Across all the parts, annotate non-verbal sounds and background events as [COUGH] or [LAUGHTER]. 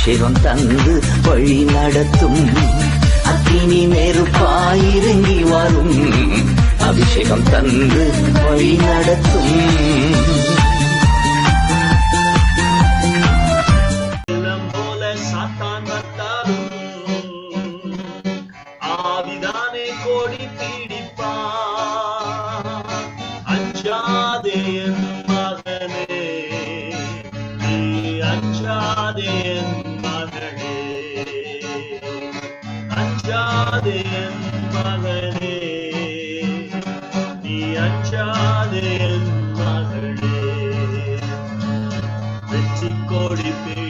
அபிஷேகம் தந்து வழி நடத்தும். அக்கினி நெருப்பாயிறங்கி வரும் அபிஷேகம் தந்து வழி நடத்தும். நீ மகளே வெற்றி கோடி பிடித்திடுவோம்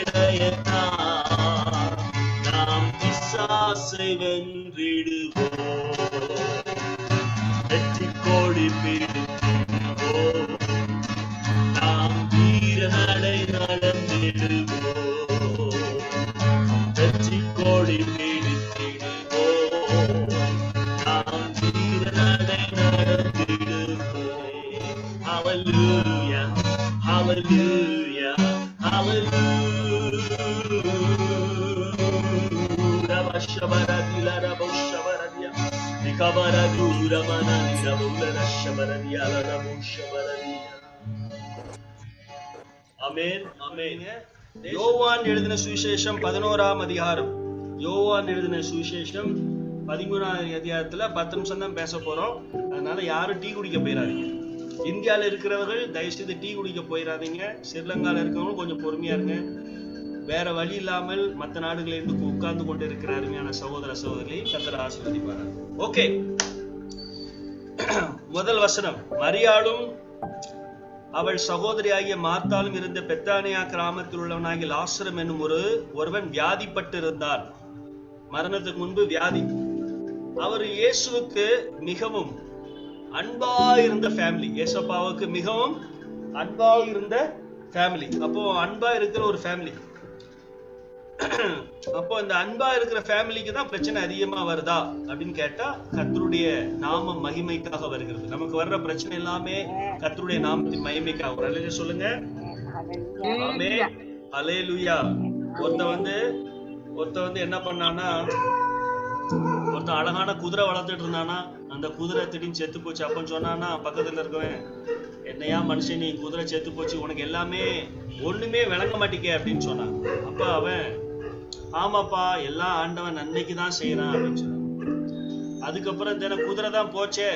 பிசாசை Nikabaradura manani, rabula, rashabaradia, raboshabaradia. அமேன் அமேன் யோவான் எழுதின சுவிசேஷம் பதினோராம் அதிகாரம். யோவான் எழுதின சுவிசேஷம் பதிமூணாம் அதிகாரத்துல பத்து நிமிஷம் தான் பேச போறோம். அதனால யாரும் டீ குடிக்க போயிடாதீங்க. இந்தியால இருக்கிறவர்கள் தயவு செய்து டீ குடிக்க போயிடாதீங்க. ஸ்ரீலங்கால இருக்கிறவங்களும் கொஞ்சம் பொறுமையா இருங்க. வேற வழி இல்லாமல் மற்ற நாடுகளிலிருந்து உட்கார்ந்து கொண்டு இருக்கிற அருமையான சகோதர சகோதரி கத்தர் ஆசீர்வதிப்பார் ஓகே [CLEARS THROAT] முதல் வசனம். மரியாளும் அவள் சகோதரியாகிய மார்த்தாலும் இருந்த பெத்தானியா கிராமத்தில் உள்ளவனாகிய லாசரம் என்னும் ஒரு ஒருவன் வியாதிப்பட்டு இருந்தார் மரணத்துக்கு முன்பு வியாதி. அவர் இயேசுவுக்கு மிகவும் அன்பா இருந்த ஃபேமிலி ஏசப்பாவுக்கு மிகவும் அன்பா இருந்த ஃபேமிலி அப்போ அன்பா இருக்கிற ஒரு ஃபேமிலி அப்போ இந்த அன்பா இருக்கிற ஃபேமிலிக்கு தான் பிரச்சனை அதிகமா வருதா அப்படின்னு கேட்டா கர்த்தருடைய நாம மகிமைக்காக வருகிறது. நமக்கு வர்ற பிரச்சனை எல்லாமே கர்த்தருடைய நாமத்தின் மகிமைக்காக அல்லேலூயா சொல்லுங்க. ஆமே அலேலுயா ஒருத்த வந்து ஒருத்த வந்து என்ன பண்ணானா ஒருத்தன் அழகான குதிரை வளர்த்துட்டு இருந்தானா அந்த குதிரை திடீர்னு செத்து போச்சு. அப்பன்னு சொன்னானா பக்கத்துல இருக்கவன் என்னையா மனுஷன் நீ குதிரை செத்து போச்சு உனக்கு எல்லாமே ஒண்ணுமே விளங்க மாட்டேங்க அப்படின்னு சொன்னான். அப்ப அவன் ஆமாப்பா எல்லாம் ஆண்டவன் நன்மைக்கு தான் செய்யறான் அப்படின்னு சொன்னான் அதுக்கப்புறம் தினம் குதிரை தான் போச்சே.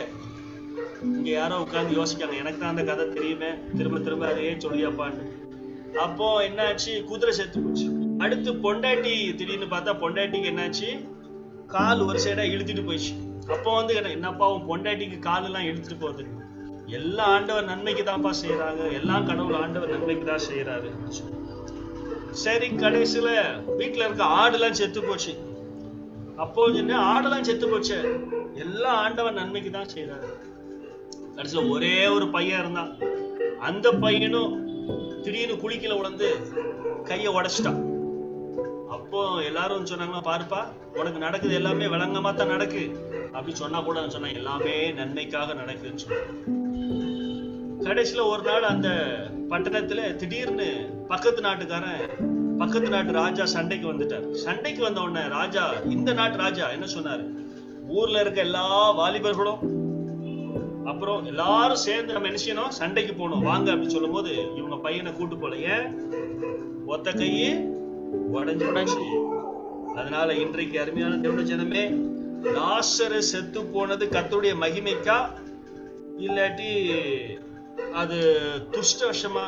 இங்க யாரோ உட்காந்து யோசிக்காங்க எனக்கு தான் அந்த கதை தெரியுமே. திரும்ப திரும்ப அதையே சொல்லியாப்பான்னு. அப்போ என்னாச்சு? குதிரை செத்து போச்சு. அடுத்து பொண்டாட்டி திடீர்னு பார்த்தா பொண்டாட்டிக்கு என்னாச்சு? கால் ஒரு சைடா இழுத்துட்டு போயிடுச்சு. அப்போ வந்து என்ன- என்னப்பா உன் பொண்டாட்டிக்கு கால் எல்லாம் இழுத்துட்டு போகுது. எல்லா ஆண்டவர் நன்மைக்கு தான்ப்பா செய்யறாங்க எல்லாம் கடவுள் ஆண்டவர் நன்மைக்கு தான் செய்யறாரு சரி கடைசியில வீட்டுல இருக்க ஆடுலாம் செத்து போச்சு. அப்போ என்ன ஆடெல்லாம் செத்து போச்சு. எல்லாம் ஆண்டவன் நன்மைக்கு தான் செய்யறாரு கடைசியில ஒரே ஒரு பையன் இருந்தான். அந்த பையனும் திடீர்னு குளிக்கல உழந்து கைய உடைச்சிட்டான். அப்போ எல்லாரும் சொன்னாங்களா பாருப்பா உனக்கு நடக்குது எல்லாமே விளங்கமா தான் நடக்கு. அப்படி சொன்னா கூட நான் சொன்னேன் எல்லாமே நன்மைக்காக நடக்குதுன்னு சொன்னாங்க கடைசியில ஒரு நாள் அந்த பட்டணத்துல திடீர்னு பக்கத்து நாட்டுக்காரன் பக்கத்து நாட்டு ராஜா சண்டைக்கு வந்துட்டார். சண்டைக்கு வந்த உடனே ராஜா இந்த நாட்டு ராஜா என்ன சொன்னாரு? ஊர்ல இருக்க எல்லா வாலிபர்களும் அப்புறம் எல்லாரும் சேர்ந்து நம்ம என்ன செய்யணும்? சண்டைக்கு போகணும். வாங்க அப்படின்னு சொல்லும்போது இவங்க பையனை கூட்டு போல. ஏன்? ஒத்த கையே உடஞ்சு உடஞ்சு. அதனால இன்றைக்கு அருமையான தேவன ஜனமே லாசரு செத்து போனது கத்துடைய மகிமைக்கா? இல்லாட்டி அது துஷ்டவசமா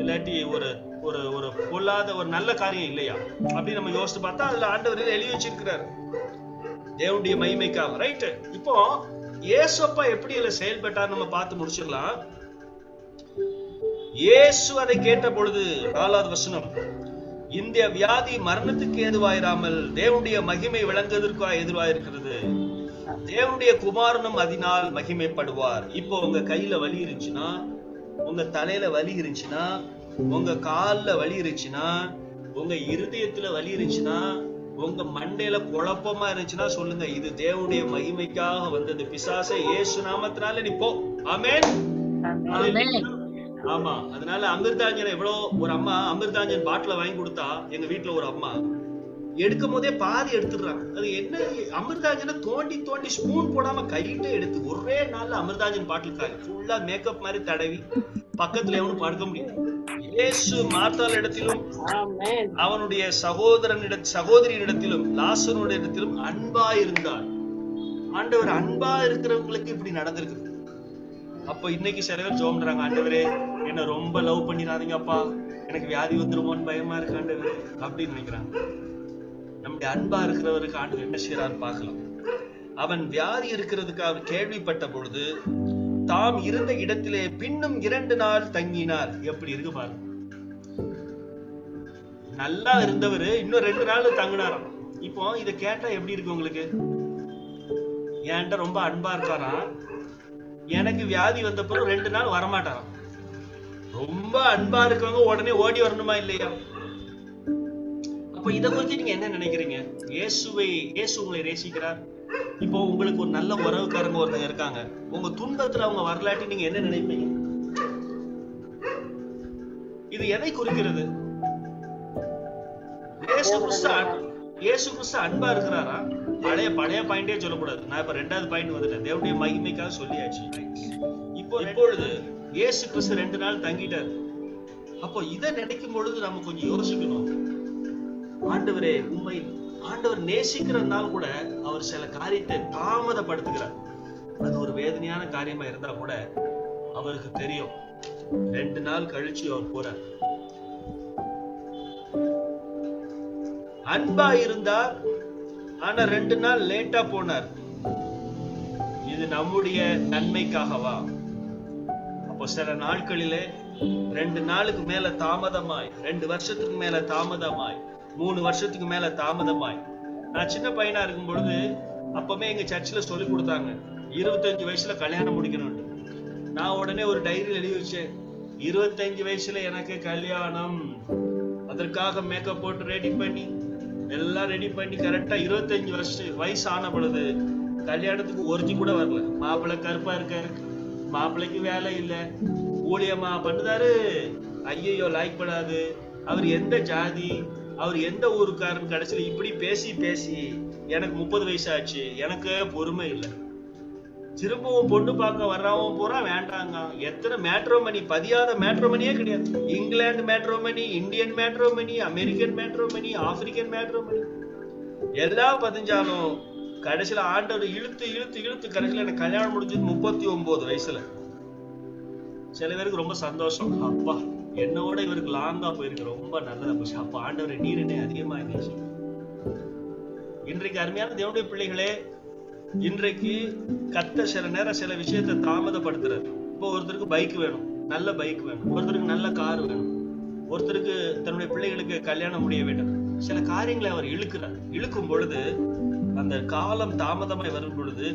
இல்லாட்டி ஒரு ஒரு ஒரு பொல்லாத ஒரு நல்ல காரியம் இல்லையா? அப்படி நம்ம யோசித்து பார்த்தா அதுல ஆண்டவர் எழுதி வச்சிருக்கிறார். தேவனுடைய மகிமைக்காக ரைட் இப்போ ஏசப்பா எப்படி இதுல செயல்பட்டார் நம்ம பார்த்து முடிச்சிடலாம் இயேசு அதை கேட்ட பொழுது நாலாவது வசனம் இந்த வியாதி மரணத்துக்கு ஏதுவாயிராமல் தேவனுடைய மகிமை விளங்குவதற்கு எதிர்வாயிருக்கிறது. தேவனுடைய குமாரனும் அதனால் மகிமைப்படுவார். இப்போ உங்க கையில வலி இருந்துச்சுன்னா உங்க தலையில வலி இருந்துச்சுன்னா உங்க கால்ல வலி இருந்துச்சுன்னா உங்க இருதயத்துல வலி இருந்துச்சுன்னா உங்க மண்டையில குழப்பமா இருந்துச்சுன்னா சொல்லுங்க இது தேவனுடைய மகிமைக்காக வந்தது. பிசாசை இயேசு நாமத்தினால நீ போ. ஆமென். ஆமென். ஆமா அதனால அமிர்தாஞ்சன் எவ்வளவு ஒரு அம்மா அமிர்தாஞ்சன் பாட்டில வாங்கி கொடுத்தா எங்க வீட்டுல ஒரு அம்மா. எடுக்கும் போதே பாதி எடுத்துடுறாங்க. அது என்ன? அமிர்தாஞ்சனை தோண்டி தோண்டி ஸ்பூன் போடாம கையிட்ட எடுத்து ஒரே நாள்ல அமிர்தாஞ்சன் பாட்டில் ஃபுல்லா மேக்கப் மாதிரி தடவி பக்கத்துல எவனும் படுக்க முடியும் இயேசு மார்த்தாள் இடத்திலும். அவனுடைய சகோதரனிட சகோதரியிடத்திலும் லாசருடைய இடத்திலும் அன்பா இருந்தார் ஆண்டவர் அன்பா இருக்கிறவங்களுக்கு இப்படி நடந்திருக்கு அப்ப இன்னைக்கு சில பேர் ஜோம்ன்றாங்க ஆண்டவரே என்ன ரொம்ப லவ் பண்ணிடாதீங்கப்பா. எனக்கு வியாதி வந்துருமோன்னு பயமா இருக்கு ஆண்டவரே அப்படின்னு நினைக்கிறாங்க. நம்முடைய அன்பா இருக்கிறவருக்கு ஆண்டு என்ன செய்யறான்னு பார்க்கலாம். அவன் வியாதி இருக்கிறதுக்கு அவர் கேள்விப்பட்ட பொழுது தாம் இருந்த இடத்திலே பின்னும் இரண்டு நாள் தங்கினார். எப்படி இருக்கு பாருங்க நல்லா இருந்தவர் இன்னும் ரெண்டு நாள் தங்கினாராம். இப்போ இத கேட்டா எப்படி இருக்கு உங்களுக்கு? என்கிட்ட ரொம்ப அன்பா இருக்காராம் எனக்கு வியாதி வந்த பிறகு ரெண்டு நாள் வரமாட்டாராம். ரொம்ப அன்பா இருக்கவங்க உடனே ஓடி வரணுமா இல்லையா? அப்ப இத குறித்து நீங்க என்ன நினைக்கிறீங்க? இயேசுவை இயேசு உங்களை நேசிக்கிறார். இப்போ உங்களுக்கு ஒரு நல்ல உறவுக்காரங்க ஒருத்தங்க இருக்காங்க. உங்க துன்பத்துல அவங்க வரலாட்டி நீங்க என்ன நினைப்பீங்க? இது எதை குறிக்கிறது. இயேசு கிறிஸ்து இயேசு கிறிஸ்து அன்பா இருக்கிறாரா? பழைய பழைய பாயிண்டே சொல்லக்கூடாது. நான் இப்ப ரெண்டாவது பாயிண்ட் வந்துட்டேன். தேவனுடைய மகிமைக்காக சொல்லியாச்சு. இப்போ இப்பொழுது இயேசு கிறிஸ்து ரெண்டு நாள் தங்கிட்டார். அப்போ இதை நினைக்கும் பொழுது நம்ம கொஞ்சம் யோசிக்கணும். ஆண்டவரே உண்மை ஆண்டவர் நேசிக்கிறதுனால கூட அவர் சில காரியத்தை தாமதப்படுத்துகிறார். அது ஒரு வேதனையான காரியமா இருந்தா கூட அவருக்கு தெரியும். ரெண்டு நாள் கழிச்சு அவர் போறார். அன்பா இருந்தார் ஆனா ரெண்டு நாள் லேட்டா போனார். இது நம்முடைய நன்மைக்காகவா? அப்போ சில நாட்களிலே ரெண்டு நாளுக்கு மேல தாமதமாய் ரெண்டு வருஷத்துக்கு மேல தாமதமாய் மூணு வருஷத்துக்கு மேல தாமதமாய். நான் சின்ன பையனா இருக்கும் பொழுது அப்பமே எங்க சர்ச்சில் சொல்லி கொடுத்தாங்க இருபத்தஞ்சு வயசுல கல்யாணம் முடிக்கணும்னு. நான் உடனே ஒரு டைரியில் எழுதி வச்சேன் இருபத்தஞ்சு வயசுல எனக்கு கல்யாணம். அதற்காக மேக்கப் போட்டு ரெடி பண்ணி எல்லாம் ரெடி பண்ணி கரெக்டாக இருபத்தஞ்சு வருஷம் வயசு ஆன பொழுது கல்யாணத்துக்கு ஒருத்தி கூட வரல. மாப்பிள்ளை கருப்பா இருக்காரு. மாப்பிள்ளைக்கு வேலை இல்லை. ஊழியமா பண்ணுதாரு. ஐயையோ லைக் பண்ணாது. அவர் எந்த ஜாதி? அவர் எந்த ஊருக்காரன் கடைசியில இப்படி பேசி பேசி எனக்கு முப்பது வயசு ஆச்சு எனக்கு பொறுமை இல்லை. திரும்பவும் பொண்ணு பார்க்க வர்றவன் பூரா வேண்டாங்க. எத்தனை மேட்ரோமணி பதியாத மேட்ரோமணியே கிடையாது. England matrimony Indian matrimony American matrimony African matrimony எல்லாம் பதிஞ்சாலும் கடைசியில ஆண்டவர் இழுத்து இழுத்து இழுத்து கடைசியில எனக்கு கல்யாணம் முடிஞ்சது முப்பத்தி ஒன்பது வயசுல. சில பேருக்கு ரொம்ப சந்தோஷம். அப்பா. என்னோட இவருக்கு லாங்கா போயிருக்கு. ரொம்ப நல்லதா போச்சு அப்ப ஆண்டவர் நீர் என்ன அதிகமா இருந்துச்சு இன்றைக்கு அருமையான தேவனுடைய பிள்ளைகளே இன்றைக்கு கத்த சில நேரம் சில விஷயத்தை தாமதப்படுத்துறாரு. இப்போ ஒருத்தருக்கு பைக் வேணும். நல்ல பைக் வேணும். ஒருத்தருக்கு நல்ல கார் வேணும். ஒருத்தருக்கு தன்னுடைய பிள்ளைகளுக்கு கல்யாணம் முடிய வேண்டும். சில காரியங்களை அவர் இழுக்கிறார். இழுக்கும் பொழுது அந்த காலம் தாமதமாய் வரும் பொழுது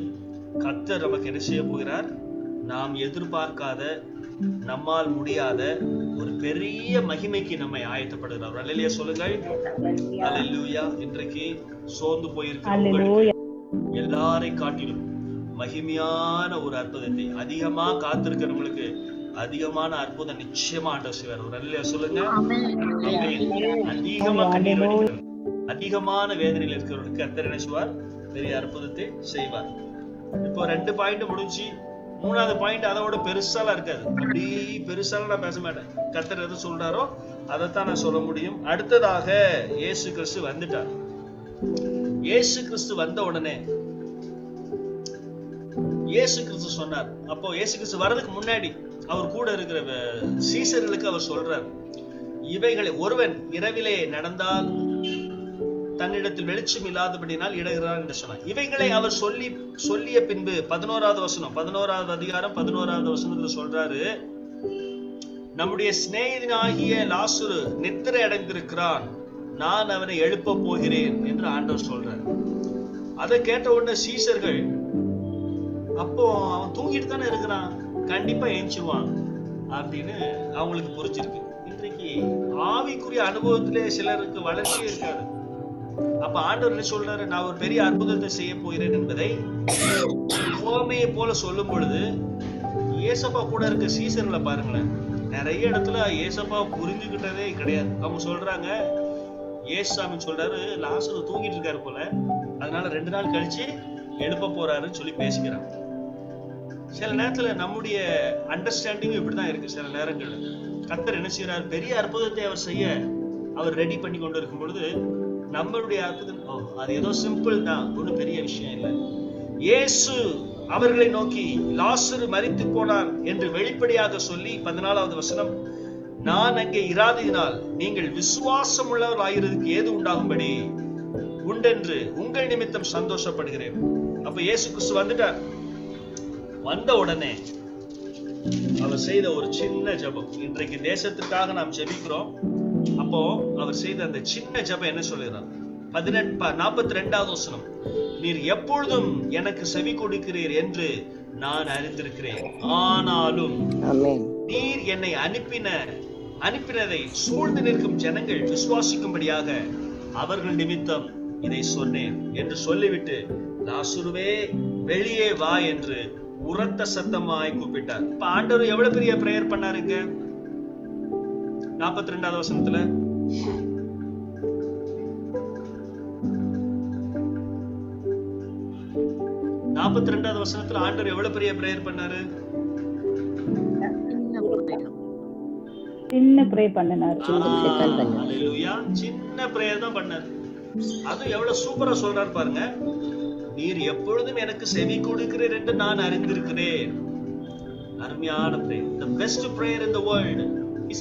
கர்த்தர் நமக்கு என்ன செய்ய போகிறார்? நாம் எதிர்பார்க்காத நம்மால் முடியாத ஒரு பெரிய மகிமைக்கு நம்மை ஆயத்தப்படுகிறார். அல்லையா சொல்லுங்கள். அல்லேலூயா. இன்றைக்கு சோர்ந்து உங்களுக்கு எல்லாரை காட்டிலும் மகிமையான ஒரு அற்புதத்தை அதிகமா காத்திருக்கிறவங்களுக்கு அதிகமான அற்புதம் நிச்சயமா ஆண்டவர் செய்வார். ஒரு அல்லையா சொல்லுங்க. அதிகமா கண்ணீர் அதிகமான வேதனையில் இருக்கிறவர்களுக்கு கர்த்தர் என்ன செய்வார்? பெரிய அற்புதத்தை செய்வார். இப்போ ரெண்டு பாயிண்ட் முடிஞ்சு மூணாவது பாயிண்ட் அதோட பெருசாலாம் இருக்காது. அப்படி பெருசாலாம் நான் பேச மாட்டேன். கத்தர் எது சொல்றாரோ அதைத்தான் நான் சொல்ல முடியும். அடுத்ததாக இயேசு கிறிஸ்து வந்துட்டார். இயேசு கிறிஸ்து வந்த உடனே இயேசு கிறிஸ்து சொன்னார். அப்போ இயேசு கிறிஸ்து வர்றதுக்கு முன்னாடி அவர் கூட இருக்கிற சீசர்களுக்கு அவர் சொல்றார். இவைகளை ஒருவன் இரவிலே நடந்தால் தன்னிடத்தில் வெளிச்சம் இல்லாதபடினால் இடகிறார் என்று சொன்னார். இவைகளை அவர் சொல்லி சொல்லிய பின்பு பதினோராவது வசனம் பதினோராவது அதிகாரம் பதினோராவது வசனத்துல சொல்றாரு நம்முடைய சிநேகிதனாகிய லாசுரு நித்திரை அடைந்திருக்கிறான். நான் அவனை எழுப்ப போகிறேன் என்று ஆண்டவர் சொல்றார். அதை கேட்ட உடனே சீசர்கள் அப்போ அவன் தூங்கிட்டு தானே இருக்கிறான்? கண்டிப்பா ஏஞ்சுவான் அப்படின்னு அவங்களுக்கு புரிஞ்சிருக்கு. இன்றைக்கு ஆவிக்குரிய அனுபவத்திலே சிலருக்கு வளர்ச்சியே இருக்காது. அப்ப ஆண்டவர் என்ன சொல்றாரு? நான் ஒரு பெரிய அற்புதத்தை செய்ய போகிறேன் என்பதை கோமையை போல சொல்லும் பொழுது ஏசப்பா கூட இருக்க சீசன்ல பாருங்களேன். நிறைய இடத்துல ஏசப்பா புரிஞ்சுக்கிட்டதே கிடையாது. அவங்க சொல்றாங்க ஏசாமி சொல்றாரு லாசர் தூங்கிட்டு இருக்காரு போல. அதனால ரெண்டு நாள் கழிச்சு எழுப்ப போறாருன்னு சொல்லி பேசிக்கிறாங்க சில நேரத்துல நம்முடைய அண்டர்ஸ்டாண்டிங்கும் இப்படிதான் இருக்கு சில நேரங்கள்ல. கத்தர் என்ன செய்யறாரு பெரிய அற்புதத்தை அவர் செய்ய அவர் ரெடி பண்ணி கொண்டு இருக்கும் பொழுது நம்மளுடைய அற்புதம். ஓ அது ஏதோ சிம்பிள் தான். ஒன்றும் பெரிய விஷயம் இல்லை. இயேசு அவர்களை நோக்கி லாசரு மறித்து போனார் என்று வெளிப்படையாக சொல்லி பதினாலாவது வசனம் நான் அங்கே இராததினால் நீங்கள் விசுவாசம் உள்ளவர் ஆகிறதுக்கு ஏது உண்டாகும்படி? உண்டென்று உங்கள் நிமித்தம் சந்தோஷப்படுகிறேன். அப்ப இயேசு கிறிஸ்து வந்துட்டார். வந்த உடனே அவர் செய்த ஒரு சின்ன ஜெபம். இன்றைக்கு தேசத்துக்காக நாம் ஜெபிக்கிறோம். அப்போ அவர் செய்த அந்த சின்ன ஜெபம் என்ன சொல்லுகிறார்? பதினெட்டு நாற்பத்தி ரெண்டாவது வசனம். நீர் எப்பொழுதும் எனக்கு செவி கொடுக்கிறீர் என்று நான் அறிந்திருக்கிறேன். ஆனாலும் நீர் என்னை அனுப்பின அனுப்பினதை சூழ்ந்து நிற்கும் ஜனங்கள் விசுவாசிக்கும்படியாக அவர்கள் நிமித்தம் இதை சொன்னேன் என்று சொல்லிவிட்டு லாசுருவே வெளியே வா என்று உரத்த சத்தமாய் கூப்பிட்டார். இப்ப ஆண்டவர் எவ்வளவு பெரிய பிரேயர் பண்ணாருங்க? நாற்பத்தி ரெண்டாவது வசனத்துல. நாற்பத்தி ரெண்டாவது வசனத்துல ஆண்டவர் எவ்வளவு பெரிய பிரேயர் பண்ணாரு? சின்ன ப்ரே பண்ணினார். சின்ன பிரேயர் தான் பண்ணார். அது எவ்வளவு சூப்பரா சொல்றாரு பாருங்க. நீர் எப்பொழுதும் எனக்கு செவி கொடுக்கிறீர் என்று நான் அறிந்திருக்கிறேன். அருமையான prayer the best prayer in the world.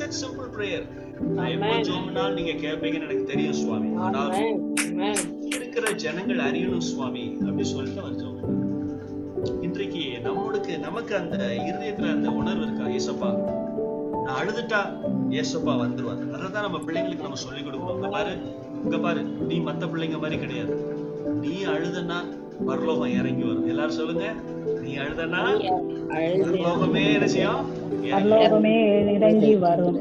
A simple prayer. நான் எப்போ. ஜோம்னால் நீங்க கேட்பீங்கன்னு எனக்கு தெரியும் சுவாமி. ஆனால் இருக்கிற ஜனங்கள் அறியணும் சுவாமி. அப்படி சொல்லிட்டு அவர் பண்ணார். இன்றைக்கு நம்மளுக்கு நமக்கு அந்த இருதயத்துல அந்த உணர்வு இருக்கா ஏசப்பா? நான் அழுதுட்டா ஏசப்பா வந்துருவார். அதான் நம்ம பிள்ளைங்களுக்கு நம்ம சொல்லி கொடுக்கணும். பாரு இங்க பாரு நீ மத்த பிள்ளைங்க மாதிரி கிடையாது. நீ அழுதனா பரலோகம் இறங்கி வரும். எல்லாரும் சொல்லுங்க. நீ அழுதனா? பரலோகமே என்ன செய்யும்? பரலோகமே இறங்கி வரும்.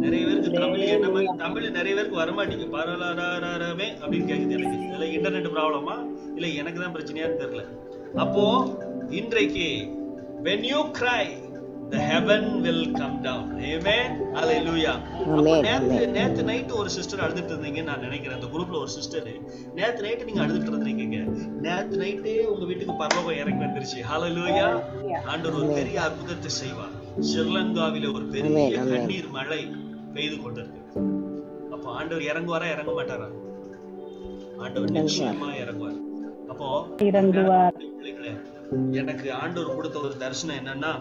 நிறைய பேருக்கு தமிழ் என்ன தமிழ் நிறைய பேருக்கு வரமாட்டேங்குது. பரவலாரமே அப்படின்னு கேக்குது எனக்கு. இல்ல இன்டர்நெட் ப்ராப்ளமா இல்ல எனக்கு தான் பிரச்சனையான்னு தெரியல. அப்போ இன்றைக்கு when you cry the heaven will come down. Amen. Hallelujah. நேத்து. நேத்து நைட்டு ஒரு சிஸ்டர் அழுதுட்டு இருந்தீங்கன்னு நான் நினைக்கிறேன். அந்த குரூப்ல ஒரு சிஸ்டர் நேத்து நைட்டு நீங்க அழுதுட்டு இருந்தீங்க நேத்து நைட்டே உங்க வீட்டுக்கு பரலோகம் இறங்கி வந்துருச்சு. ஹalleluya ஆண்டவர் ஒரு பெரிய அற்புதத்தை செய்வார். ஸ்ரீலங்காவில ஒரு பெரிய. கண்ணீர் மழை பெய்து கொண்டிருக்கு. அப்போ ஆண்டவர் இறங்குவாரா இறங்க மாட்டாரா? ஆண்டவர். நிச்சயமா இறங்குவார். அப்போ எனக்கு ஆண்டவர் கொடுத்த ஒரு தரிசனம் என்னன்னா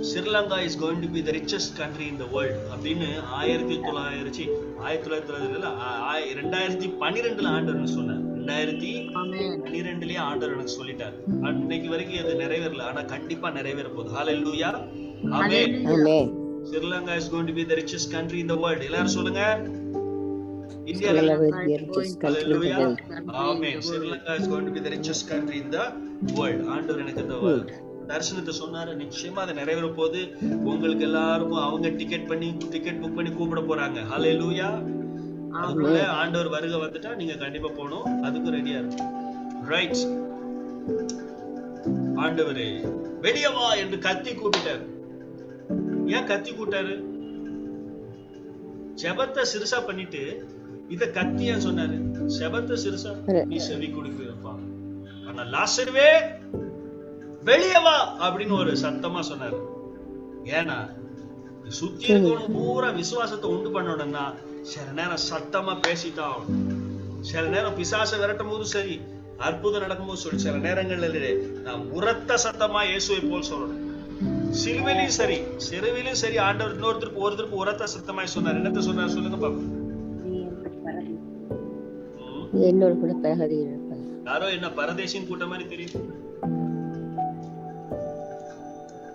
Sri Lanka is going to be the richest country in the world அப்படின்னு ஆயிரத்தி தொள்ளாயிரத்தி ஆயிரத்தி தொள்ளாயிரத்தி ஆ- ரெண்டாயிரத்தி பன்னிரெண்டுல ஆண்டவர் சொன்னார். ரெண்டாயிரத்தி பன்னிரெண்டுலயே ஆண்டவர் எனக்கு சொல்லிட்டார். இன்னைக்கு வரைக்கும் அது நிறைவேறல ஆனா கண்டிப்பா நிறைவேற போகுது. Amen amen Sri Lanka is going to be the richest country in the world. எல்லாரும் சொல்லுங்க. India Srila will be the richest country in the Hallelujah. world. Amen. Sri Lanka is going to be the richest country in the world. ஆண்டவர் எனக்கு இந்த Good. தரிசனத்தை சொன்னாரு. நிச்சயமா அது நிறைவேற போகுது உங்களுக்கு எல்லாருக்கும் அவங்க டிக்கெட் பண்ணி டிக்கெட் புக் பண்ணி கூப்பிட போறாங்க. ஹலே லூயா அதுக்குள்ள ஆண்டவர் வருகை வந்துட்டா நீங்க கண்டிப்பா போகணும். அதுக்கும் ரெடியா இருக்கும் ரைட் ஆண்டவரே வெளிய வா என்று கத்தி கூப்பிட்டாரு. ஏன் கத்தி கூட்டாரு ஜெபத்தை சிறுசா பண்ணிட்டு இத கத்தியா சொன்னாரு? ஜெபத்தை சிறுசா நீ செவி கொடுக்கிறப்பா. ஆனா லாசருவே வெளிய வா அப்படின்னு ஒரு சத்தமா சொன்னாரு. ஏன்னா சுத்தி பூரா விசுவாசத்தை உண்டு பண்ணணும்னா சில நேரம் சத்தமா பேசித்தான் சில நேரம் பிசாசை விரட்டும் போதும் சரி அற்புதம் நடக்கும்போது சொல்லி சில நேரங்கள்ல நாம் உரத்த சத்தமா இயேசுவை போல் சொல்லணும். சிலுவையிலும் சரி சிறுவிலும் சரி ஆண்டவர் இன்னொருத்தருக்கு ஒருத்தருக்கு உரத்த சத்தமாய் சொன்னார். என்னத்த சொன்னார் சொல்லுங்க பாப்போம். யாரோ என்ன பரதேசின் கூட்டம் மாதிரி தெரியும்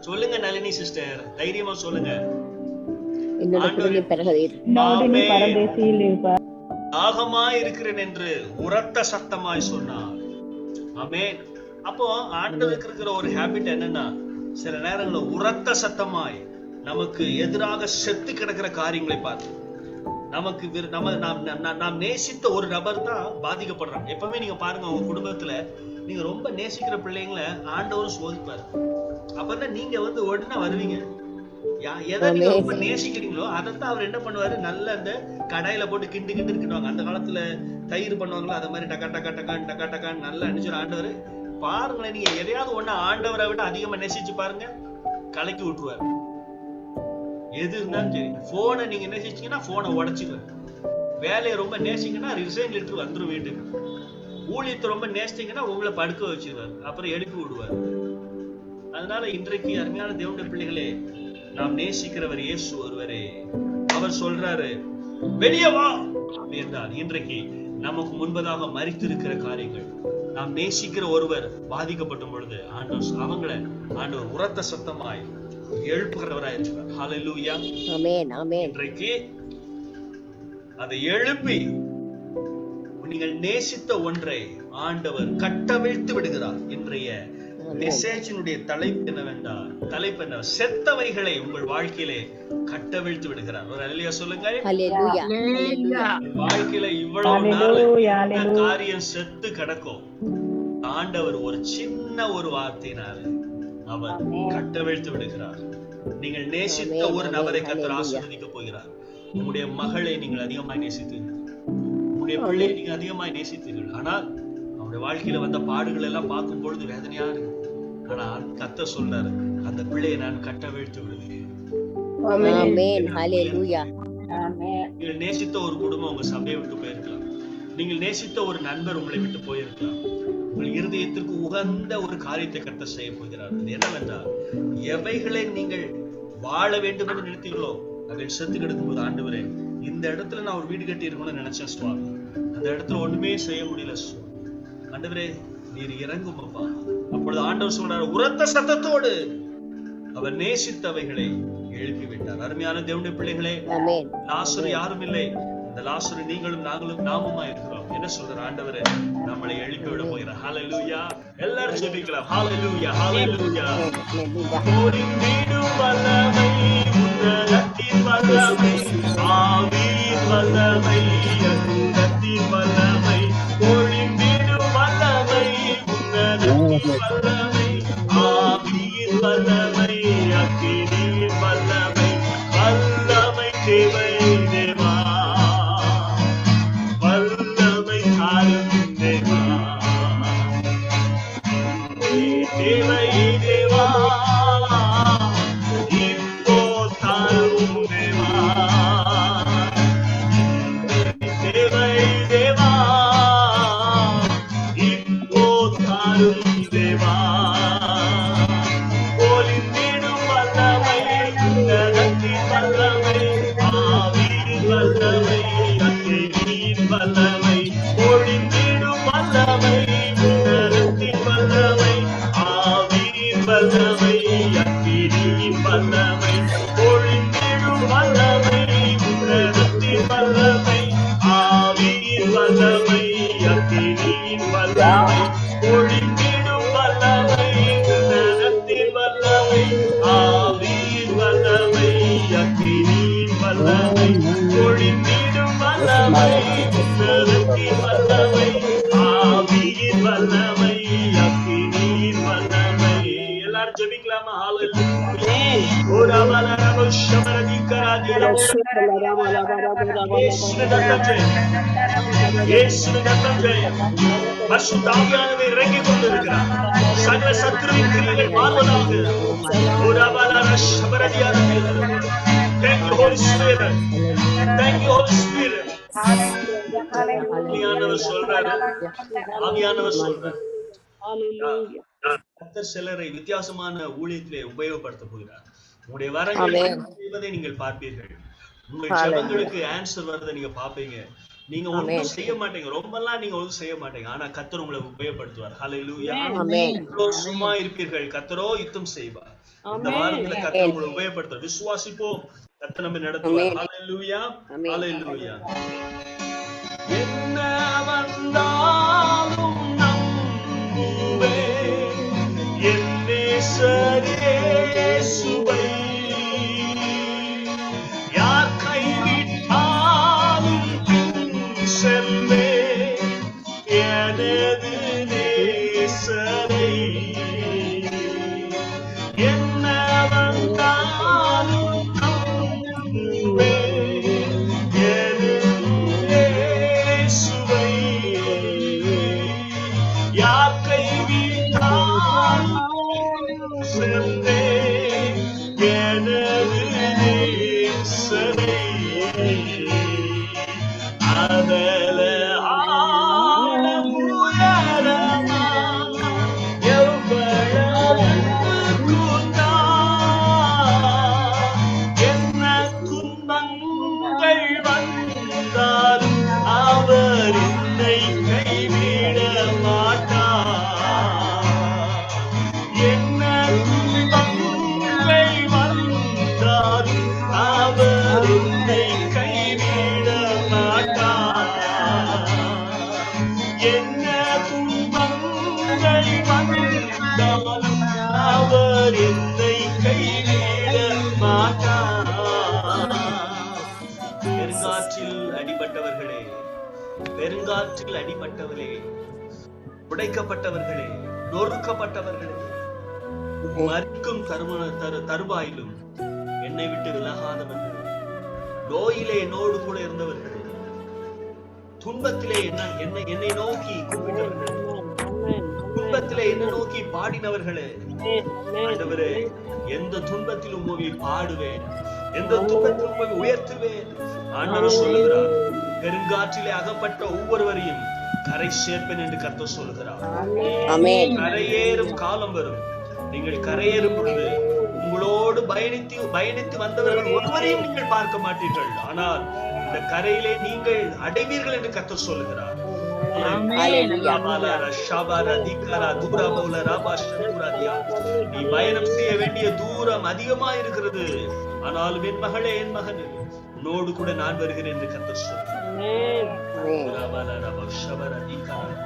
சொல்லுங்க நளினி சிஸ்டர் தைரியமா சொல்லுங்க. தாகமாய் இருக்கிறேன் என்று உரத்த சத்தமாய் சொன்னார். ஆமென். அப்போ ஆண்டவருக்கு இருக்கிற ஒரு ஹாபிட் என்னன்னா சில நேரங்கள்ல உரத்த சத்தமாய் நமக்கு எதிராக செத்து கிடக்கிற காரியங்களை பார்த்து. நமக்கு நம்ம நாம் நாம் நாம் நேசித்த ஒரு நபர் தான் பாதிக்கப்படுறாங்க எப்பவுமே நீங்க பாருங்க உங்க குடும்பத்துல நீங்க ரொம்ப நேசிக்கிற பிள்ளைங்களை ஆண்டவரும் சோதிப்பாரு. அப்பதான் நீங்க வந்து உடனே வருவீங்க. எதை நீங்க ரொம்ப நேசிக்கிறீங்களோ அதைத்தான் அவர் என்ன பண்ணுவாரு? நல்ல அந்த கடாயில போட்டு கிண்டு கிண்டு கிண்டுவாங்க அந்த காலத்துல தயிர் பண்ணுவாங்களோ? அதை மாதிரி டக்கா டக்கா டக்கா டக்கா டக்கான்னு நல்லா அடிச்சிடும் ஆண்டவர். பாருங்களேன் நீங்க எதையாவது ஒண்ணு ஆண்டவரை விட அதிகமா நேசிச்சு பாருங்க கலக்கி விட்டுருவாரு எது இருந்தாலும் சரி. போனை நீங்க நேசிச்சீங்கன்னா போனை உடைச்சிடுவாரு வேலையை ரொம்ப நேசிங்கன்னா ரிசைன் லெட்டர் வந்துரும் வீட்டுக்கு. ஊழியத்தை ரொம்ப நேசித்தீங்கன்னா உங்களை படுக்க வச்சிருவாரு. அப்புறம் எழுப்பி விடுவார். அதனால இன்றைக்கு அருமையான தேவனுடைய பிள்ளைகளே நாம் நேசிக்கிறவர் இயேசு ஒருவரே. அவர் சொல்றாரு வெளியே வா! என்றார். இன்றைக்கு நமக்கு முன்பதாக மறித்திருக்கிற காரியங்கள். நாம் நேசிக்கிற ஒருவர் பாதிக்கப்படும் பொழுது ஆண்டவர் அவங்கள ஆண்டவர் உரத்த சத்தமாய் எழுப்புகிறவராய் இருக்கிறார். ஹalleluya ஆமென் ஆமென் இன்றைக்கு அதை எழுப்பி நீங்கள் நேசித்த ஒன்றை ஆண்டவர் கட்டவிழ்த்து விடுகிறார். இன்றைய மெசேஜினுடைய தலைப்பு என்னவென்றால் தலைப்பு என்ன? செத்தவைகளை உங்கள் வாழ்க்கையிலே கட்டவிழ்த்து விடுகிறார். ஒரு அல்லையா சொல்லுங்க. ஹalleluya ஹalleluya உங்கள் வாழ்க்கையில இவ்வளவு நாள். காரியம் செத்து கிடக்கும். ஆண்டவர் ஒரு சின்ன ஒரு வார்த்தையினால அவர் கட்டவிழ்த்து விடுகிறார். நீங்கள் நேசித்த ஒரு நபரை கத்தர். ஆசீர்வதிக்க போகிறார். உங்களுடைய மகளை நீங்கள் அதிகமாய் நேசித்தீர்கள். உங்களுடைய பிள்ளையை நீங்க அதிகமாய் நேசித்தீர்கள். ஆனால் அவருடைய வாழ்க்கையில வந்த பாடுகள் எல்லாம் பார்க்கும் பொழுது வேதனையா இருக்கு. ஆனா கத்த சொல்றாரு அந்த பிள்ளையை நான் கட்டவிழ்த்து. நீங்கள் நேசித்த ஒரு குடும்பம் உங்க சபையை விட்டு போயிருக்கலாம். நீங்கள் நேசித்த ஒரு நண்பர் உங்களை விட்டு போயிருக்கலாம். உங்கள் இருதயத்திற்கு உகந்த ஒரு காரியத்தை கத்த செய்ய போகிறார். அது என்னவென்றால் எவைகளை நீங்கள் வாழ வேண்டும் என்று நினைத்தீர்களோ அதை செத்து கிடக்கும்போது ஆண்டவரே இந்த இடத்துல நான் ஒரு வீடு கட்டி இருக்கணும்னு நினைச்சேன் சுவாமி. அந்த இடத்துல ஒண்ணுமே செய்ய முடியல சுவாமி. ஆண்டவரே நீர் இறங்கும் அப்பா அப்பொழுது ஆண்டவர் சொல்றாரு உரத்த சத்தத்தோடு அவர் நேசித்தவைகளை எழுப்பி விட்டார் அருமையான தேவனுடைய பிள்ளைகளே லாசரு யாரும் இல்லை. இந்த லாசரு நீங்களும் நாங்களும் நாமுமா இருக்கிறோம். என்ன சொல்ற ஆண்டவரே? நம்மளை எழுப்பி விட போகிறார். ஹalleluya எல்லாரும் ஜெபிக்கலாம். ஹalleluya ஹalleluya ஓடிவிடும் வல்லமை உன்னதத்தின் வல்லமை ஆவியின் வல்லமை. உன்னதத்தின் வல்லமை ஜெயம் பரிசுத்தாவியானவர் இறங்கிக் கொண்டிருக்கிறார் சகல சத்துருவின் கிரிகள் மாறுவதாக ஓரா மலர ஷமரதியானது Thank you, Holy Spirit. Thank you, Holy Spirit. ஆவியானவர் சொல்றாரு ஆவியானவர் சொல்றாரு கர்த்தர் சிலரை வித்தியாசமான ஊழியத்திலே உபயோகப்படுத்த போகிறார். உங்களுடைய வரங்களை. செய்வதை நீங்கள் பார்ப்பீர்கள். உங்கள். ஜெபங்களுக்கு ஆன்சர் வரதை நீங்க பாப்பீங்க நீங்க ஒன்றும். செய்ய மாட்டீங்க. ரொம்பலாம் நீங்க ஒன்றும் செய்ய மாட்டீங்க. ஆனா கர்த்தர் உங்களை உபயோகப்படுத்துவார். ஹalleluya ஆமென். இவ்வளோ சும்மா இருப்பீர்கள். கர்த்தரோ யுத்தம் செய்வார். இந்த வாரத்துல கர்த்தர் உங்களை உபயோகப்படுத்துவார். விசுவாசிப்போம். கர்த்தர் நம்ம நடத்துவார். ஹalleluya. ஹalleluya என்ன வந்தாலும் serei அதல கயிற்றில் அடிபட்டவர்களே உடைக்கப்பட்டவர்களே நொறுக்கப்பட்டவர்களே மறிக்கும் தரும தருவாயிலும் என்னை விட்டு விலகாதவர்கள். நோயிலே என்னோடு கூட இருந்தவர்கள். துன்பத்திலே என்ன என்னை என்னை நோக்கி கூப்பிட்டவர்கள். துன்பத்திலே என்ன நோக்கி பாடினவர்களே. ஆண்டவரே எந்த துன்பத்திலும் உம்மை பாடுவேன். எந்த துன்பத்திலும் உம்மை உயர்த்துவேன். ஆண்டவர் சொல்லுகிறார் பெருங்காற்றிலே அகப்பட்ட ஒவ்வொருவரையும் கரை சேர்ப்பேன் என்று கர்த்தர் சொல்லுகிறார். ஆமென். கரையேறும் காலம் வரும். நீங்கள் கரையேறும் பொழுது உங்களோடு பயணித்து பயணித்து வந்தவர்கள் ஒருவரையும் நீங்கள் பார்க்க மாட்டீர்கள். ஆனால் இந்த கரையிலே நீங்கள் அடைவீர்கள் என்று கர்த்தர் சொல்லுகிறார். நீ பயணம் செய்ய வேண்டிய தூரம் அதிகமா இருக்கிறது ஆனாலும் என் மகளே என் மகனே உன்னோடு கூட நான் வருகிறேன் என்று கர்த்தர் சொல்கிறார்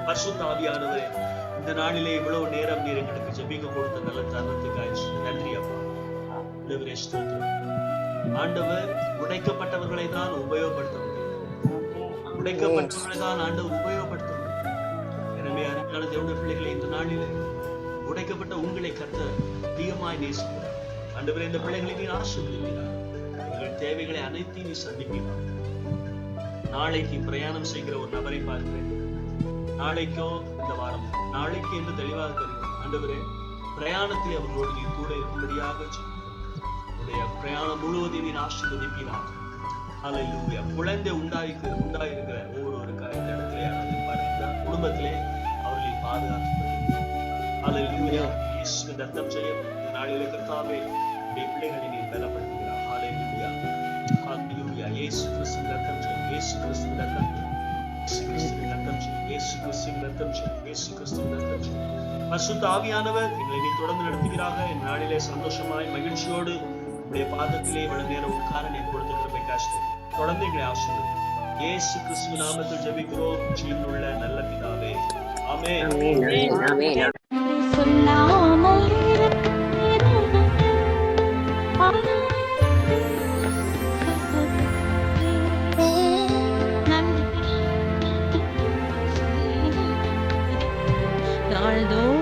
பரிசுத்தாவியானவரே இந்த நாளிலே இவ்வளவு நேரம் நீர் எங்களுக்கு ஜெபிக்க கொடுத்த நல்ல தருணத்துக்காய் நன்றி அப்பா. ஆண்டவர் உடைக்கப்பட்டவர்களை தான் உபயோகப்படுத்த முடியும் உடைக்கப்பட்டவர்களை தான் ஆண்டவர் உபயோகப்படுத்த முடியும் எனவே அருமையான தேவனுடைய பிள்ளைகளை இந்த நாளிலே உடைக்கப்பட்ட உங்களை கத்த அதிகமாய் நேசிக்கிறார். ஆண்டவர் இந்த பிள்ளைகளை நீ ஆசீர்வதிக்கிறார் உங்கள் தேவைகளை அனைத்தையும் நீ நாளைக்கு பிரயாணம் செய்கிற ஒரு நபரை பார்க்கிறேன். நாளைக்கோ இந்த வாரம் நாளைக்கு என்று தெளிவாக தெரியும். ஆண்டவரே பிரயாணத்தில் அவர்களோடு நீ கூட இருக்கும்படியாக உடைய பிரயாணம் முழுவதையும் நீ ஆசீர்வதிப்பீராக. ஹalleluya குழந்தை உண்டாயிருக்கு உண்டாயிருக்கிற ஒவ்வொருவருக்காக இந்த இடத்திலே யாராவது குடும்பத்திலே அவர்களை பாதுகாத்து ஹalleluya இயேசுவின் ரத்தம் செய்யும் இந்த நாளிலே கர்த்தாவே பிள்ளைகளை நீ பலப்படுத்துகிறார் ஹalleluya ஹalleluya இயேசு கிறிஸ்துவின் ரத்தம் செய்யும் இயேசு கிறிஸ்துவின் ரத்தம் இயேசு கிறிஸ்துவின் ரத்தம் இயேசு கிறிஸ்துவின் ரத்தம் இயேசு கிறிஸ்துவின் ரத்தம் பரிசுத்த ஆவியானவர் எங்களை நீ தொடர்ந்து நடத்துகிறாக இந்த நாளிலே சந்தோஷமாய் மகிழ்ச்சியோடு உடைய பாதத்திலே இவ்வளவு நேரம் உட்கார நீ கொடுத்த கிருபை காஷ்டம் தொடர்ந்து எங்களை ஆசிரியர் இயேசு கிறிஸ்துவ நாமத்தில் ஜெபிக்கிறோம். ஜீவனுள்ள நல்ல பிதாவே. ஆமென் ஆமென். ஆமென். ஆமென். சொல்லாமல் நன்றி நாள்தோறும்